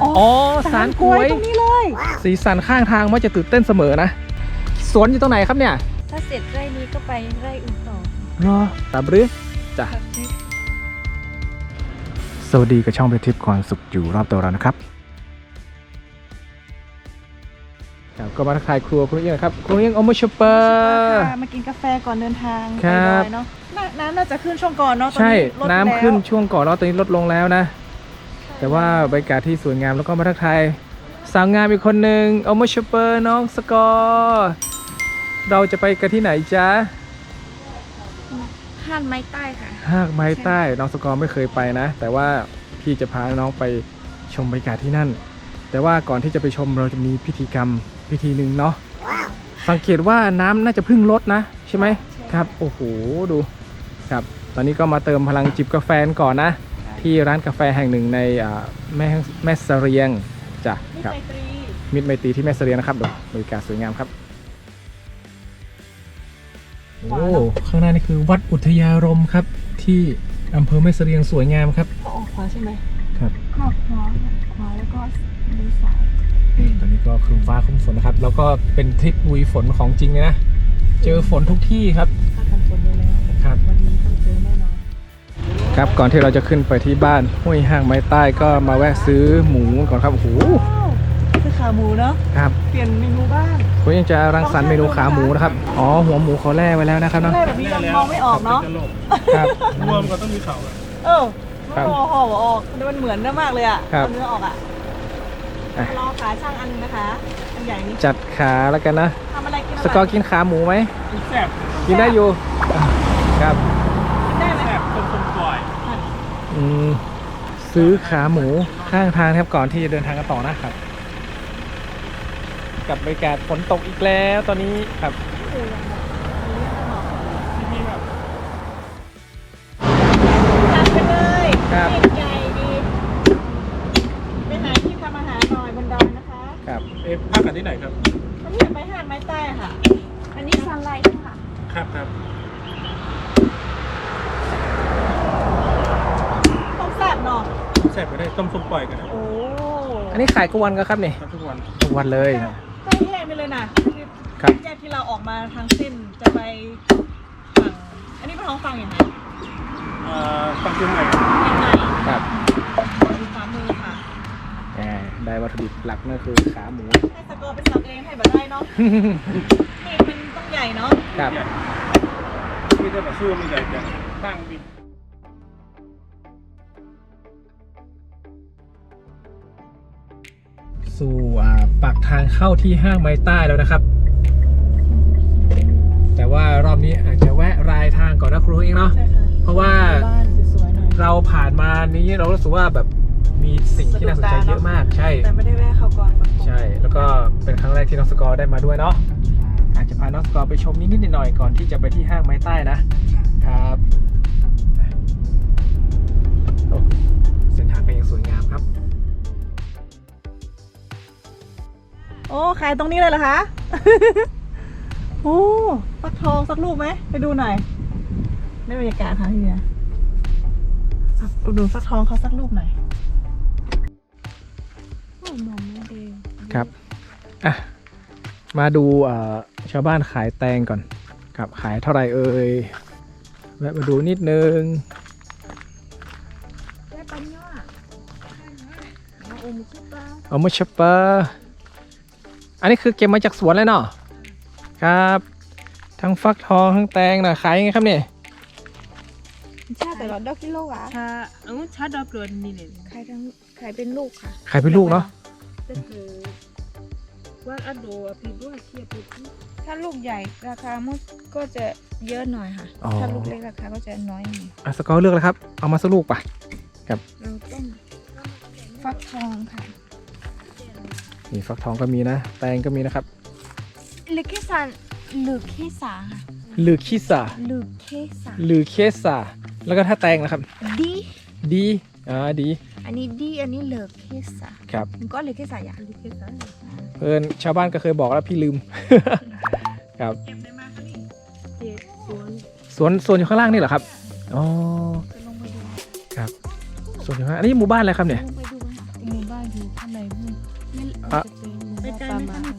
อ๋อสารกล้วยตรงนี้เลย สีสันข้างทางมักจะตื่นเต้นเสมอนะ สวนอยู่ตรงไหนครับเนี่ย ถ้าเสร็จไร่นี้ก็ไปไร่อื่นต่อรอตามหรือจ้ะ สวัสดีกับช่องเบทิปความสุขอยู่รอบตัวเรานะครับครับก็มาทักทายครัวคุณเอียงครับคุณเอียงอมชเปอร์ค่ะมากินกาแฟก่อนเดินทางคไปรับดอยเนาะน้ำน้ำน่าจะขึ้นช่วงก่อนเนาะตอนใช่นี้ลดน้ำแล้วขึ้นช่วงก่อนแล้วตอนนี้ลดลงแล้วนะ แต่ว่าบรรยากาศที่สวยงามแล้วก็มาทักทายสาวงามอีกคนหนึ่งอมชเปอร์น้องสกอร์เราจะไปกันที่ไหนจ๊ะห้านไม้ใต้ค่ะหากไม้ใต้น้องสกอร์ไม่เคยไปนะ แต่ว่าพี่จะพาน้องไปชมบรรยากาศที่นั่น แต่ว่าก่อนที่จะไปชมเราจะมีพิธีกรรมพิธีหนึ่งเนาะสังเกตว่าน้ำน่าจะเพึ่งลดนะ ใช่ไหมครับ โอ้โหดูครับ ตอนนี้ก็มาเติมพลังจิบกาแฟกันก่อนนะ ที่ร้านกาแฟแห่งหนึ่งในอ่าแม่แม่เสรียงจ้ะนี่ครับไมตรีมิตรไมตรีที่แม่เสรียงนะครับดูบรรยากาศสวยงามครับโอ้ข้างหน้านี่คือวัดอุทยารมณ์ครับที่อำเภอแม่เสรียงสวยงามครับออกขวาใช่ไหมครับขอบขวาขวาแล้วก็ดูสายตอนนี้ก็ครึ้มฟ้าครึ้มฝนนะครับ แล้วก็เป็นทริปลุยฝนของจริงเลยนะ เจอฝนทุกที่ครับ ครับก่อนที่เราจะขึ้นไปที่บ้านห้วยห้างไม้ใต้ก็มาแวะซื้อหมูก่อนครับโอ้โหว้าวคือขาหมูเนาะครับเปลี่ยนเมนูบ้างคุณยังจะรังสรรค์เมนูขาหมูนะครับอ๋อหัวหมูเขาแล่ไว้แล้วนะครับเนาะแรกแบบนี้เรามองไม่ออกเนาะครับรวมก็ต้องมีเขาอะเออครับห่อห่อออกมันเหมือนมากเลยอะครับเอาเนื้อออกอะอะรอขาช่างอันนึงนะคะอันใหญ่นี้จัดขาแล้วกันนะทำอะไรกินสกอร์กินขาหมูไหมแซ่บกินได้อยู่ครับ กินได้ไหม แซ่บต้มส้มปล่อย อืม ซื้อขาหมูข้างทางครับก่อนที่จะเดินทางกันต่อนะครับ กับบรรยากาศฝนตกอีกแล้วตอนนี้ครับจัดไปเลยครับใหญ่ดีไปหาที่ทำอาหารหน่อยบนดอยนะคะครับเอ๊ะพักกันที่ไหนครับวันนี้ไปหาดไม้ใต้ค่ะ อันนี้ซันไลท์ค่ะ ครับครับ ต้มแซ่บเนาะ แซ่บไปได้ต้มส้มปล่อยกันนะโอ้อันนี้ขายกวันก็ครับนี่ทำทุกวันทุกวันเลยใกล้แยกไปเลยนะครับ แยกที่เราออกมาทางเส้นจะไปฝั่งอันนี้เป็นท้องฝั่งอย่างไรเอ่อฟังเชียงใหม่ยังไงครับดูขวามือค่ะแหมได้วัตถุดิบหลักนั่นคือขาหมู ให้สกอร์เป็นสับเองให้แบบได้เนาะนี่มันต้องใหญ่เนาะครับมีแต่แบบสู้มีแต่จะตั้งบิน สู่อ่าปากทางเข้าที่ห้างไม้ใต้แล้วนะครับ แต่ว่ารอบนี้อาจจะแวะรายทางก่อนนะครูเองเนาะใช่ค่ะเพราะว่าบ้านสวยๆหน่อยเราผ่านมานี้เรารู้สึกว่าแบบมีสิ่งที่น่าสนใจเยอะมากใช่แต่ไม่ได้แวะเข้าก่อนก่อนใช่ แล้วก็เป็นครั้งแรกที่น้องสกอร์ได้มาด้วยเนาะอาจจะพาน้องสกอร์ไปชมนิดๆหน่อยๆก่อนที่จะไปที่ห้างไม้ใต้นะครับโอ้เส้นทางก็ยังสวยงามครับ โอ้ขายตรงนี้เลยเหรอคะโอ้ฟักทองสักลูกไหมไปดูหน่อยได้บรรยากาศค่ะพี่เบียร์อะดูฟักทองเขาสักลูกหน่อยโอ้หมอมไม่เดงครับอะมาดูเอ่อชาวบ้านขายแตงก่อนครับขายเท่าไหร่เอ่ยแวะมาดูนิดนึงได้ปัญญาเอาอมคุปลาเอามาชปเปอร์ อันนี้คือเก็บมาจากสวนเลยเนาะครับ ทั้งฟักทองทั้งแตงนะขายยังไงครับเนี่ยชาแต่ละดอกกิโลอะชาเออชาดอกเกลือนี่เลยขายทั้งขายเป็นลูกค่ะ ขายเป็นลูกเนาะก็คือว่าอัดโดอะพี่ด้วยเทียบพี่ถ้าลูกใหญ่ราคามันก็จะเยอะหน่อยค่ะอ๋อถ้าลูกเล็กราคาก็จะน้อยหน่อยอะสกอร์เลือกแล้วครับ เอามาสักลูกป่ะเราต้องฟักทองค่ะ นี่ฟักทองก็มีนะ แตงก็มีนะครับหรือเคสันหรือเคสาค่ะลือคิสาหรือเคสาลือเคสาแล้วก็ถ้าแตงนะครับ ดีดีอ่าดี อันนี้ดีอันนี้เหลือเคสาครับ มันก็เหลือเคสาอย่างลิเกสันเพื่อนชาวบ้านก็เคยบอกแล้วพี่ลืม ครับเก็บได้มากค่ะนี่เจ็ดสวนสวนสวนอยู่ข้างล่างนี่เหรอครับ อ๋อจะลงไปดูครับสวนอยู่ข้างล่างอันนี้หมู่บ้านอะไรครับเนี่ย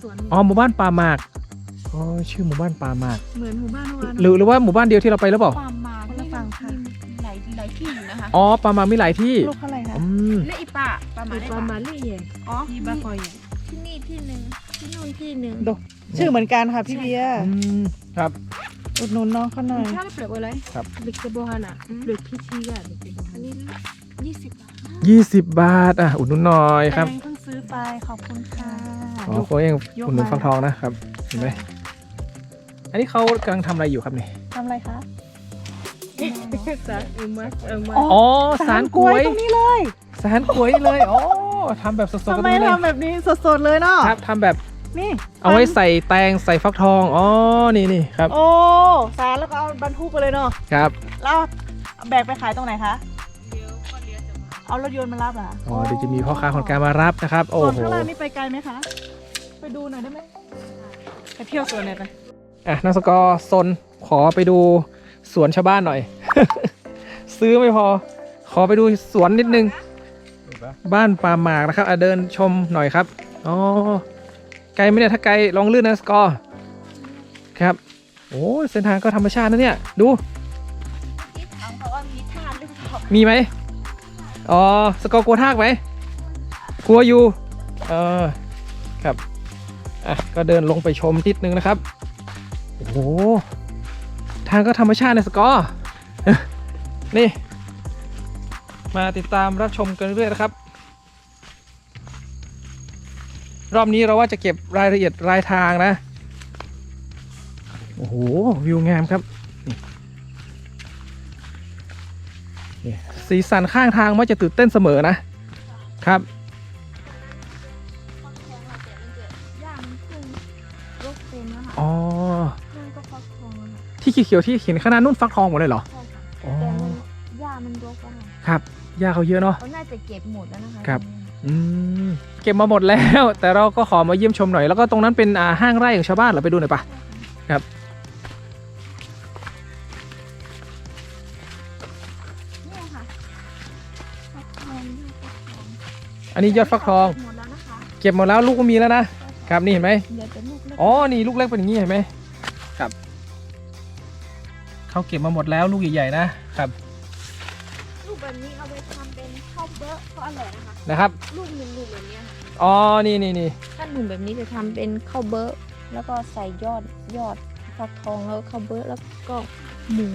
สวนอ๋อหมู่บ้านป่าหมากอ๋อชื่อหมู่บ้านป่าหมาก เหมือนหมู่บ้านเมื่อวานหรือหรือว่าหมู่บ้านเดียวที่เราไปหรือเปล่า ความมาคนละฝั่งค่ะ มีหลายหลายที่อยู่นะคะ อ๋อป่าหมากมีหลายที่ลูกเท่าไหร่คะอืมและอีป่าประมาณปได้ลาปะมาลี่เนี่ยอ๋อที่บ้าคอยเนี่ยที่นี่ที่หนึ่งที่นู่นที่หนึ่งดูชื่อเหมือนกันค่ะพี่เบียร์อืมครับ อุดหนุนน้องเขาหน่อย ถ้าเปลือกไว้เลยครับเด็กจะโบฮานะเปลือกพี่ชีอะเด็กจะโบฮาอันนะนี้ยี่สิบบาทยี่สิบบาทอะอุดหนุนหน่อยครับแตงเพิ่งซื้อไปขอบคุณค่ะ อ๋อเขาเองยกอุดหนุนมา ฟักทองนะครับเห็นไหมอันนี้เขากำลังทำอะไรอยู่ครับนี่ทำอะไรคะจ้ะเอ็มมาเอ็มมาอ๋อสารกล้วยตรงนี้เลยสารกล้วยเลยอ๋อทำแบบสดๆทำกันไมตรงนี้เลยทำแบบนี้สดๆเลยเนาะครับทำแบบนี่เอาไว้ใส่แตงใส่ฟักทองอ๋อนี่นี่ครับโอ้สารแล้วก็เอาบรรทุกไปเลยเนาะครับ แล้วแบกไปขายตรงไหนคะเอารถยนต์มารับเหรออ๋อเดี๋ยวจะมีพ่อค้าคนกลางมารับนะครับ โอ้ส่วนโหข้างล่างนี่ไปไกลไหมคะ ไปดูหน่อยได้ไหมไปเที่ยวสวนหน่อยไปอะนักสกอร์ซนขอไปดูสวนชาวบ้านหน่อย ซื้อไม่พอ ขอไปดูสวนนิดนึง บ้านป่าหมากนะครับอะเดินชมหน่อยครับอ๋อไกลไหมเนี่ยถ้าไกลลองลื่นนะสกอร์ครับโอ้เส้นทางก็ธรรมชาตินะเนี่ย ดูที่ถามเขาว่ามีทานหรือเปล่ามีไหมอ๋อสกอร์กลัวทากไหมกลัวอยู่เออครับ อะก็เดินลงไปชมนิดนึงนะครับ โอ้โห ทางก็ธรรมชาตินะสกอร์นี่ มาติดตามรับชมกันเรื่อยๆนะครับ รอบนี้เราว่าจะเก็บรายละเอียดรายทางนะ โอ้โห วิวงามครับสีสันข้างทางมักจะตื่นเต้นเสมอนะครับ อ๋อนั่นก็ฟักทองแล้วค่ะที่เขียวๆที่เห็นข้างหน้านุ่นฟักทองหมดเลยเหรอ ใช่ค่ะอ๋อ แต่มันหญ้ามันรกแล้วค่ะครับหญ้าเขาเยอะเนาะ เขาน่าจะเก็บหมดแล้วนะคะครับตงนี้อืม เก็บมาหมดแล้ว แต่เราก็ขอมาเยี่ยมชมหน่อย แล้วก็ตรงนั้นเป็นอ่าห้างไร่ของชาวบ้านเราไปดูหน่อยปะ ครับ เนี่ยค่ะฟักทองยอดฟักทองอันนี้ยอดฟักทอง หมดแล้วนะคะ เก็บหมดแล้วลูกก็มีแล้วนะ ครับนี่เห็นไหมเหลือแต่ลูกเล็กอ๋อนี่ลูกเล็กเป็นอย่างนี้เห็นไหมครับเขาเก็บมาหมดแล้วลูกใหญ่ๆนะครับลูกแบบนี้เอาไปทำเป็นข้าวเบอร์ก็อร่อยนะคะนะครับลูกหนึ่งลูกแบบเนี้ยค่ะอ๋อนี่นี่นี่ถ้าหนุ่มแบบนี้จะทำเป็นข้าวเบอร์แล้วก็ใส่ยอดยอดฟักทองแล้วก็ข้าวเบอร์แล้วก็หมู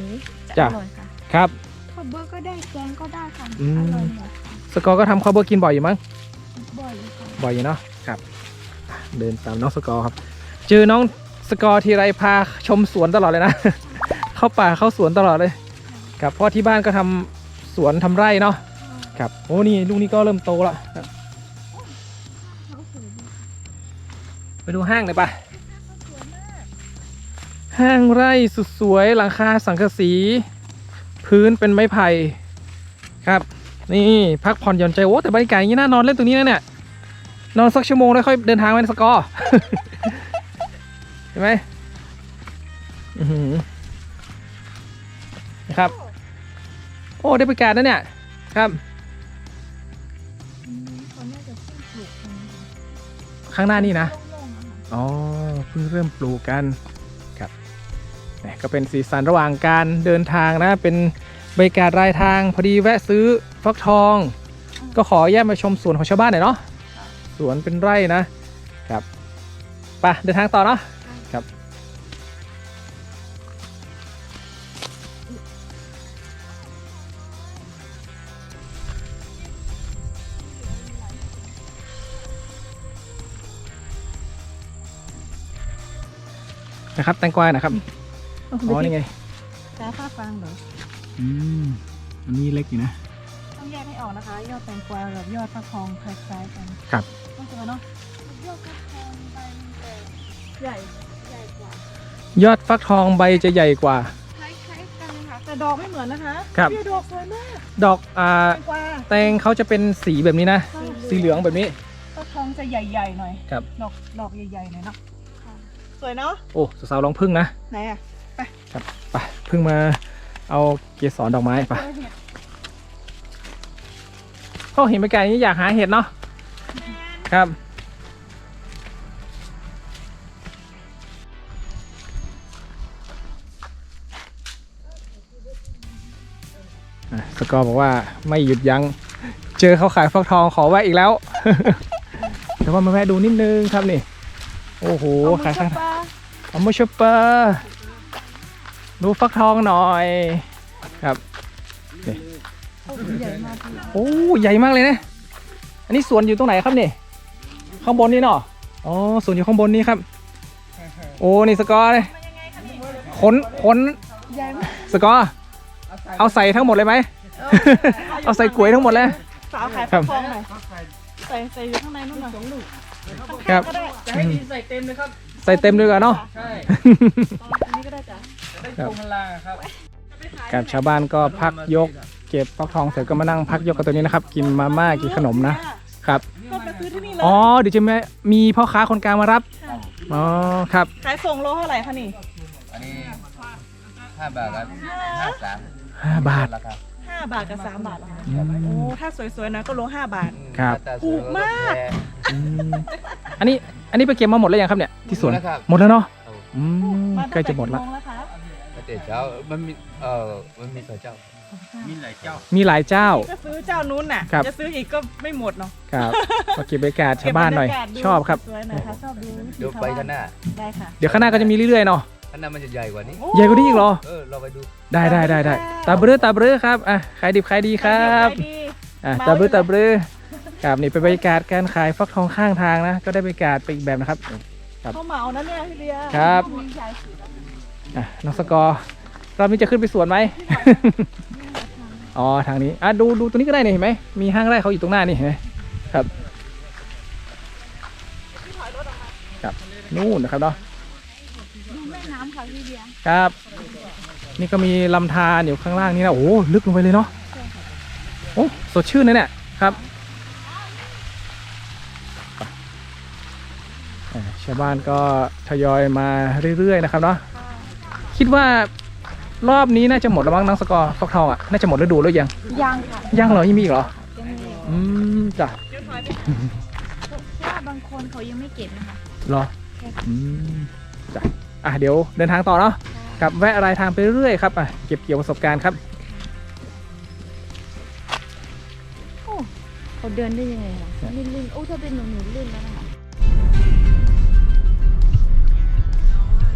จะอร่อยค่ะครับ ข้าวเบอร์ก็ได้แกงก็ได้ค่ะอืม อร่อยหมดค่ะสกอร์ก็ทำข้าวเบอร์กินบ่อยอยู่มั้งบ่อยค่ะ บ่อยอยู่เนาะครับ เดินตามน้องสกอร์ครับ เจอน้องสกอร์ทีไรพาชมสวนตลอดเลยนะ เข้าป่าเข้าสวนตลอดเลยครับเพราะที่บ้านก็ทำสวนทำไร่เนาะครับโอ้นี่ลูกนี้ก็เริ่มโตแล้วครับไปดูห้างหน่อยปะห้างไร่สุดสวยหลังคาสังกะสี พื้นเป็นไม้ไผ่ครับ นี่พักผ่อนหย่อนใจโอ้แต่บรรยากาศอย่างนี้น่านอนเล่นตรงนี้นะเนี่ย นอนสักชั่วโมงแล้วค่อยเดินทางไปสกอร์เห็นไหมนะครับ โอ้ได้บรรยากาศนะเนี่ย ครับข้างหน้านี่นะ อ๋อเพิ่งเริ่มปลูกกันครับแหมก็เป็นสีสันระหว่างการเดินทางนะ เป็นบรรยากาศรายทางพอดีแวะซื้อฟักทอง ก็ขอแยกมาชมสวนของชาวบ้านหน่อยเนาะ สวนเป็นไร่นะครับไปเดินทางต่อเนาะครับ นะครับแตงกวานะครับอ๋อนี่ไงจ้าข้าฟังเหรอ อืม อันนี้เล็กอยู่นะต้ องแยกให้ออกนะคะ ยอดแตงกวากับยอดฟักทองคล้ายๆกันครับ ต้องเจอเนาะยอดฟักทองใบมันจะใหญ่ใหญ่กว่ายอดฟักทองใบจะใหญ่กว่า คล้ายๆกันค่ะแต่ดอกไม่เหมือนนะคะครับ พี่ดอกสวยมากดอกอ่าแตงกวาแตงเขาจะเป็นสีแบบนี้นะ สีเหลืองแบบนี้ ฟักทองจะใหญ่ๆหน่อยครับ ดอกดอกใหญ่ๆหน่อยเนาะค่ะสวยเนาะโอ้สาวๆลองพึ่งนะไหนอะครับไปพึ่งมาเอาเกสรดอกไม้ไปเขาเห็ นไปไกลนี้อยากหาเห็ดเนาะแมนครับอะสกอร์บอกว่าไม่หยุดยัง้งเจอเขาขายฟักทองขอแวะอีกแล้ว แต่ว่ามาแวะดูนิดนึงครับนี่ โอ้โหขายข้างเอามาชอปเปอร์ดูฟักทองหน่อย อ้ใหญ่มากเลยนะ อันนี้สวนอยู่ตรงไหนครับนี่ ข้างบนนี่เนาะ อ๋อสวนอยู่ข้างบนนี่ครับ โอ้นี่สกอร์เลยขนขนสกอร์เอาใส่ทั้งหมดเลยไหม เอาใส่กลวยทั้งหมดเลย สาวขายครัฟับกทองหน่อยใส่ใส่อยู่ข้างในนู่นหน่อยสองลูกครับก็ได้จะให้ดีใส่เต็มเลยครับ ใส่เต็มด้วยกันเนาะ ใช่อันนี้ก็ได้จ้ะจะได้โชว์พลังอะครับ กับชาวบ้านก็พักยก เก็บฟักทองเสร็จก็มานั่งพักยกกันตัวนี้นะครับ กินมาม่ากินขนมนะครับก็มาซื้อที่นี่เลยอ๋อเดี๋ยวจะมีมีพ่อค้าคนกลางมารับอ๋อครับขายส่งโลเท่าไหร่คะนี่อันนี้ห้าบาทครับห้าสาม5บาทราคาห้าบาทกับสามบาทเหรอคะอืโอ้มถ้าสวยๆหนะก็โลห้าบาท ครับหน้ตสวยถูกมากแพงอืมอันนี้อันนี้ไปเก็บมาหมดแล้วยังครับเนี่ยที่สวนหมดแล้วครับ หมดแล้วเนาะเอาอืมมาใกล้จะหมดละตั้งแต่กี่โงแล้วคะตั้ง แต่เช้ามันมีเออมันมีสองเจ้ามีหลายเจ้า มีหลายเจ้า จะซื้อเจ้านู้นน่ะ ครับ จะซื้ออีกก็ไม่หมดเนาะ ครับมาเก็บบรรยากาศชาวบ้านหน่อย เก็บรรยกศดูชอบครับ สวยๆหน่อยค่ะชอบดูวิถีเดี๋ยวชาวไปบ้กันหน้าได้ค่ะเดี๋ยวข้างหน้าก็จะมีเรื่อยๆเนาะ ข้างหน้ามันจะใหญ่กว่านี้โอ้ใหญ่กว่านี้อีกเหรอ เออ เราไปดู ได้ได้ได้ได้ตาเบรือตาเบรือครับ อะ ขายดิบขายดีครับขายดี อะเมาตาเบรืออยู่นะ ตาเบรือครับนี่เป็นบรรยากาศการขายฟักทองข้างทางนะ ก็ได้บรรยากาศไปอีกแบบนะครับ ครับ เขาเหมานะเนี่ยพี่เบียร์ครับ มีใหญ่สุด อะน้องสกอร์รอบนี้จะขึ้นไปสวนไหม อ๋อทางนี้อะดูดูตรงนี้ก็ได้นี่เห็นไหมมีห้างไร่เขาอยู่ตรงหน้านี่เห็นไหมครับครับนู่นนะครับเนาะดูแม่น้ำค่ะพี่เบียร์ครับ นี่ก็มีลำธารอยู่ข้างล่างนี่นะโอ้โหลึกลงไปเลยเนาะโอ้สดชื่นนะเนี่ยครับชาวบ้านก็ทยอยมาเรื่อยๆนะครับเนาะ คิดว่ารอบนี้น่าจะหมดแล้วมั้งน้องสกอร์ฟักทองอะน่าจะหมดฤดูแล้วยังยังค่ะยังเหรอยังมีอีกเหรอยังมีอืมจ้ะเพราะว่าบางคนเขายังไม่เก็บนะคะ เหรออืมจ้ะอะเดี๋ยวเดินทางต่อเนาะกับแวะรายทางไปเรื่อยๆครับอะเก็บเกี่ยวประสบการณ์ครับ เขาเดินได้ยังไงคะลื่นๆโอ้ถ้าเป็นหนูหนูลื่นแล้วนะคะ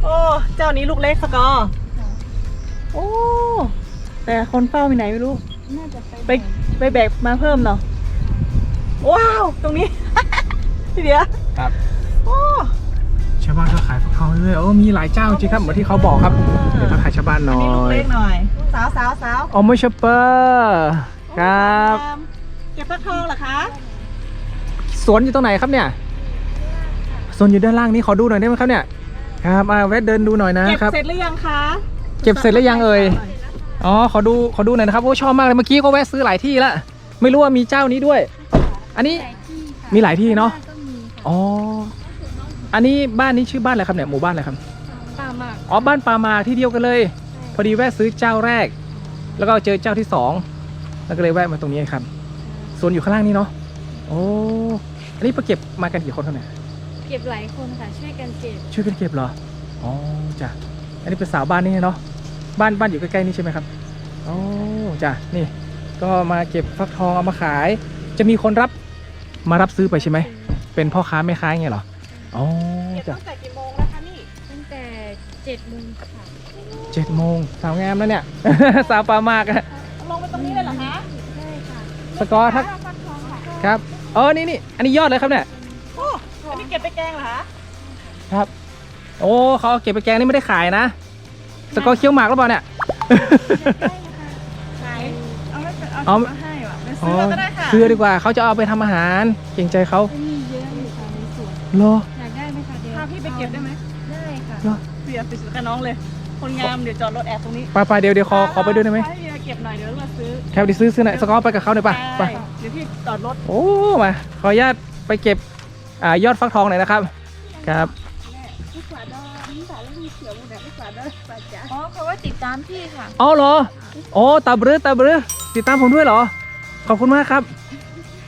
โอ้ เจ้านี้ลูกเล็กสกอร์โอ้ แต่คนเฝ้ามีไหนไม่รู้ น่าจะไปไปไปแบกมาเพิ่มเนาะ ว้าว ตรงนี้ พี่เบียร์ครับโอ้ชาวบ้านก็ขายฟักทองเรื่อยๆโอ้มีหลายเจ้าจริงครับเหมือนที่เขาบอกครับเดี๋ยวทักทายชาวบ้านหน่อันอนี้ลูกยเล็กหน่อย สาวสาวสาวออมชอปเปอร์ครับ เก็บฟักทองเหรอคะ สวนอยู่ตรงไหนครับเนี่ยสวนอยู่ด้านล่างนี้ขอดูหน่อยได้ไหมครับเนี่ย ครับอ่าแวะเดินดูหน่อยนะเก็บครับ เสร็จหรือยังคะเก็บเสร็จแล้วยังเอ่ย อ๋อ ขอดู ขอดูหน่อยนะครับ โอ้ชอบมากเลย เมื่อกี้ก็แวะซื้อหลายที่ละ ไม่รู้ว่ามีเจ้านี้ด้วย อันนี้หลายที่ค่ะมีหลายที่เนาะก็มีค่ะอ๋อ อันนี้บ้านนี้ชื่อบ้านอะไรครับเนี่ย หมู่บ้านอะไรครับ ตามมากอ๋อ บ้านปามาที่เดียวกันเลย พอดีแวะซื้อเจ้าแรก แล้วก็เจอเจ้าที่สอง แล้วก็เลยแวะมาตรงนี้ครับสวนอยู่ข้างล่างนี่เนาะ โอ้ อันนี้ไปเก็บมากันกี่คนครับเนี่ยเก็บหลายคนค่ะช่วยกันเก็บช่วยกันเก็บเหรอ อ๋อจ้ะ อันนี้เป็นสาวบ้านนี่เนาะ บ้านบ้านอยู่ใกล้ๆนี่ใช่ไหมครับ อ๋อจ้ะ นี่ ก็มาเก็บฟักทองเอามาขาย จะมีคนรับมารับซื้อไปใช่ไหม เป็นพ่อค้าแม่ค้าอย่างเงี้ยเหรอ อ๋อเก็บจ้ะตั้งแต่กี่โมงแล้วคะนี่ตั้งแต่เจ็ดโมงค่ะเจ็ดโมงสาวงามแล้วเนี่ย สาวปามากอะลงไปตรงนี้เลยเหรอคะได้ค่ะสกอร์ทักฟักทองค่ะครับเออนี่นี่ อันนี้ยอดเลยครับเนี่ย โอ้อันนี้เก็บไปแกงเหรอคะครับ โอ้เขาเอาเก็บไปแกงนี่ไม่ได้ขายนะ สกอร์เคี้ยวหมากหรือเปล่าเนี่ย ไหนเอาไม่เป็นเอาเอามาให้ว่ะเป็นซื้อมาก็ได้ค่ะซื้อดีกว่าเขาจะเอาไปทำอาหาร เกรงใจเขามีเยอะอยู่ค่ะในสวนเหรอ อยากได้ไหมคะเดี๋ยวพาพี่ไปเก็บได้ไหมได้ค่ะเหรอเบียร์ไปซื้อกับน้องเลย คนงามเดี๋ยวจอดรถแอบตรงนี้ไปไปเดี๋ยวเดี๋ยวขอขอไปด้วยได้ไหมให้เบียร์เก็บหน่อยเดี๋ยวเราซื้อครับเดี๋ยวซื้อซื้อหน่อยสกอร์ไปกับเขาหน่อยป่ะไปได้เดี๋ยวพี่จอดรถโอ้มาขออนุญาตไปเก็บ อ่ายอดฟักทองหน่อยนะครับ ครับอ๋อเขาว่าติดตามพี่ค่ะ อ๋อเหรอโอ้ตาบรือตาบรือติดตามผมด้วยเหรอ ขอบคุณมากครับ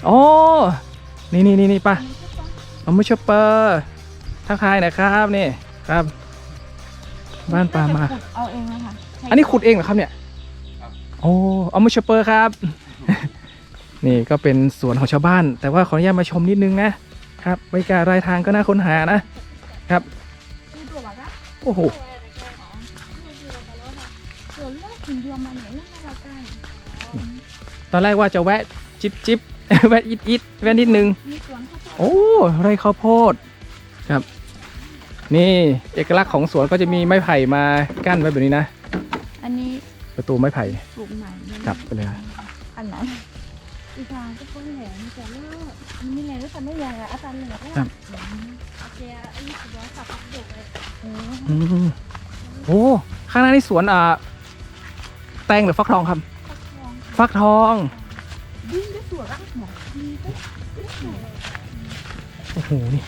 โอ้นี่นี่นี่นี่ป่ะเอามาชอปเปอร์ทักทายหน่อยครับนี่ครับ บ้านปลามาขุดเอาเองนะคะใช้อันนี้ขุดเองเหรอครับเนี่ยโอ้เอามาชอปเปอร์ครับ นี่ก็เป็นสวนของชาวบ้าน แต่ว่าขออนุญาตมาชมนิดนึงนะ ครับบรรยากาศรายทางก็น่าค้นหานะครับ โอ้โหส่วนแรกถึงเดือนมาไหนแล้วมาเรากันตอนแรกว่าจะแวะจิบจิบแวะอิดอิดแวะนิดนึงมีสวนข้าวโพดโอ้ไรข้าวโพดครับ นี่เอกลักษณ์ของสวนก็จะมีไม้ไผ่มากั้นไว้แบบนี้นะ อันนี้ประตูไม้ไผ่ปลูกใหม่เลยกลับไปเลย อันไหนอีกอย่างก็ต้นแหลมจะเลิกอันนี้แหลมก็ทำ ไม่ใหญ่อะอาจารย์เหลือครับ โอเคอันนี้ถือว่าสับปะรดเลยโอ้อืมโอ้ข้างหน้านี่สวนอ่าแตงหรือฟักทองครับ ฟักทองดิ้นได้สวยอะหมอดีก็สวยโอ้โห นี่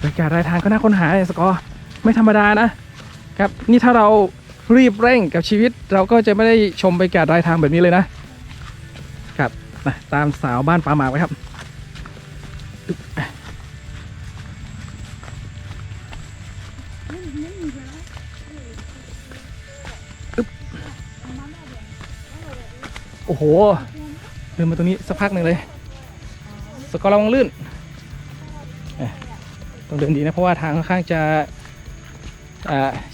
บรรยากาศรายทางก็น่าค้นหาเลยสกอร์ไม่ธรรมดานะ ครับ นี่ถ้าเรารีบเร่งกับชีวิตเราก็จะไม่ได้ชมบรรยากาศรายทางแบบนี้เลยนะ ครับมาตามสาวบ้านปลาหมากไว้ครับอึ๊บอึ๊บ โอ้โห เดินมาตรงนี้สักพักหนึ่งเลย สกอร์ระวังลื่น ต้องเดินดีนะ เพราะว่าทางค่อนข้างจะ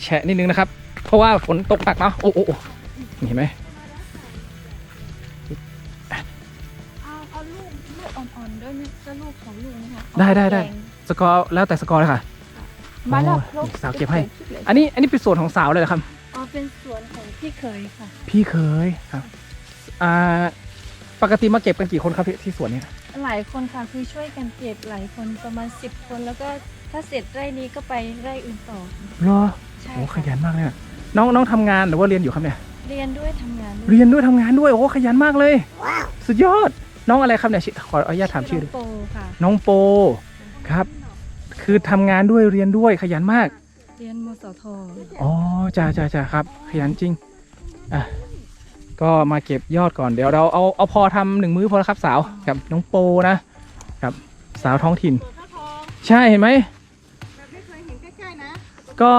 แฉะนิดนึงนะครับ เพราะว่าฝนตกหนักเนาะ โอ้โอ้โอ้นี่เห็นไหม ได้ได้ได้แกงสกอร์แล้วแต่สกอร์เลยค่ะมาแล้วโอ้ยสาวเก็บให้ อันนี้อันนี้เป็นส่วนของสาวเลยเหรอครับอ๋อเป็นสวนของพี่เคยค่ะ พี่เคยครับอ่าปกติมาเก็บกันกี่คนครับที่ที่สวนเนี้หลายคนค่ะคือช่วยกันเก็บหลายคนประมาณสิบคนแล้วก็ถ้าเสร็จไร่นี้ก็ไปไร่อื่นต่อรอใช่โอ้ขค่ะยันมากเลยอะน้องน้องทำงานหรือว่าเรียนอยู่ครับเนี่ย เรียนด้วยทำงานด้วยเรียนด้วยทำงานด้วยโอ้ขยันมากเลย สุดยอด น้องอะไรครับเนี่ยชื่อขออนุญาตถามชื่อน้ด้อวยงโปค่ะน้องโปครับ คือทำงานด้วยเรียนด้วยขยันมาก เรียนมสทอ๋อจ้าจ้าจ้าครับ ขยันจริงอะก็มาเก็บยอดก่อนเดี๋ยวเราเอาเอาพอทำหนึ่งมื้อพอแล้วครับสาวกับน้องโปนะกับสาวท้องถิ่นข้าวทองใช่เห็นไหมแบบไม่เคยเห็นใกล้ๆนะก็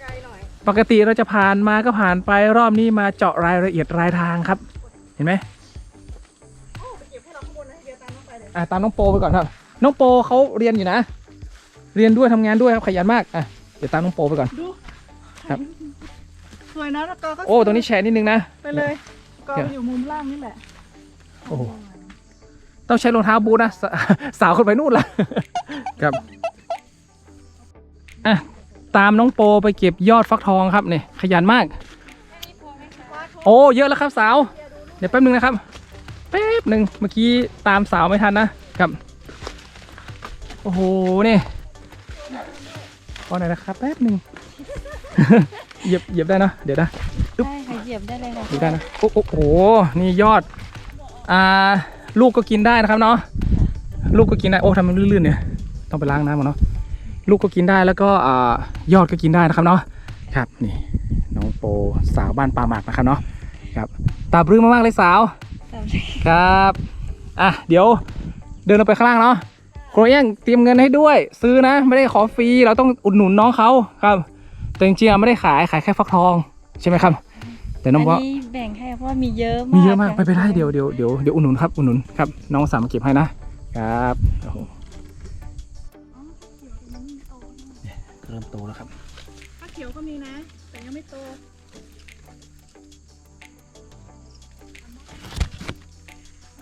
ไกลหน่อยปกติเราจะผ่านมาก็ผ่านไปรอบนี้มาเจาะรายละเอียดรายทางครับ เห็นไหม องไปเลยอะตามน้องโปไปก่อนครับ น้องโปเขาเรียนอยู่นะ เรียนด้วยทำงานด้วยครับขยันมากอะเดี๋ยวตามน้องโปไปก่อนดูครับสวยนะแล้วก็ก็โอ้ตรงนี้แชร์นิดนึงนะไปเลยก็เดี๋ยวอยู่มุมล่างนี่แหละโอ้โหต้องใช้รองเท้าบูทนะสสาวคนไปนู่นละครับอะตามน้องโปไปเก็บยอดฟักทองครับเนี่ยขยันมาก โอ้เยอะแล้วครับสาว เดี๋ยวแป๊บหนึงนะครับ แป๊บหนึ่งเมื่อกี้ตามสาวไม่ทันนะครับ โอ้โหนี่ขอหน่อยนะครับแป๊บหนึ่งเหยียบเหยียบได้เนอะเดี๋ยวนะอึ๊บได้ค่ะเหยียบได้เลยค่ะดูได้นะโอ้โอ้โหนี่ยอดอ่าลูกก็กินได้นะครับเนาะลูกก็กินได้โอ้ทำมันลื่นๆเนี่ยต้องไปล้างน้ำก่อนเนาะลูกก็กินได้แล้วก็อ่ายอดก็กินได้นะครับเนาะครับนี่น้องโปสาวบ้านปลาหมักนะครับเนาะครับตาบรื้มมากๆเลยสาว ครับอะเดี๋ยวเดินลงไปข้างล่างเนาะโครเอยงเตรียมเงินให้ด้วย ซื้อนะ ไม่ได้ขอฟรีเราต้องอุดหนุนน้องเขาครับ แต่จริงๆอะไม่ได้ขายขายแค่ฟักทองใช่ไหมครับ แต่น้องอันว่านี้แบ่งให้เพราะว่ามีเยอะมากมีเยอะมากค่ไปไปได้เดี๋ยวเดี๋ยวเดี๋ยวเดี๋ยวอุดหนุนครับอุดหนุนครับ น้องสามารถเก็บให้นะครับโอ้โหเนี่ยเริ่มโตแล้วครับข้าวเขียวก็มีนะ แต่ยังไม่โต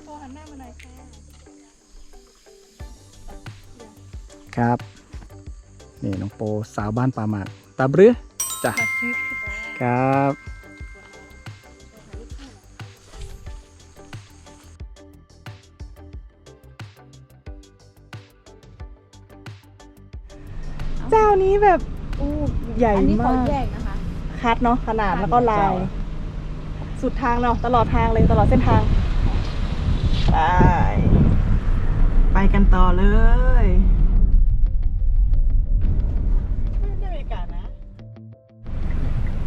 โตหันหน้ามาหน่อยค่ะครับ นี่น้องโปสาวบ้านป่าหมากตาบรือจ้ะครับ เจ้านี้แบบอู้ใหญ่อันนี้ขอมากแยกนะคะ คัดเนาะขนาดแล้วก็ลาย สุดทางเนาะตลอดทางเลยตลอดเส้นทาง ไป ไปกันต่อเลยได้บรรยากาศนะ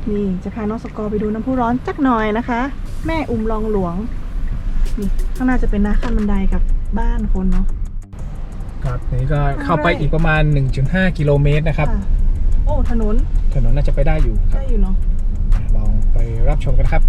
นี่จะพาน้องสกอร์ไปดูน้ำพุร้อนจักหน่อยนะคะ แม่อุ้มลองหลวง นี่ข้างหน้าจะเป็นหน้าขั้นบันไดกับบ้านคนเนาะครับนี่ก็เข้าไปอีกประมาณ 1.5 กิโลเมตรนะครับค่ะโอ้ ถนน ถนนน่าจะไปได้อยู่ครัได้บอยู่เนาะลองไปรับชมกันครับ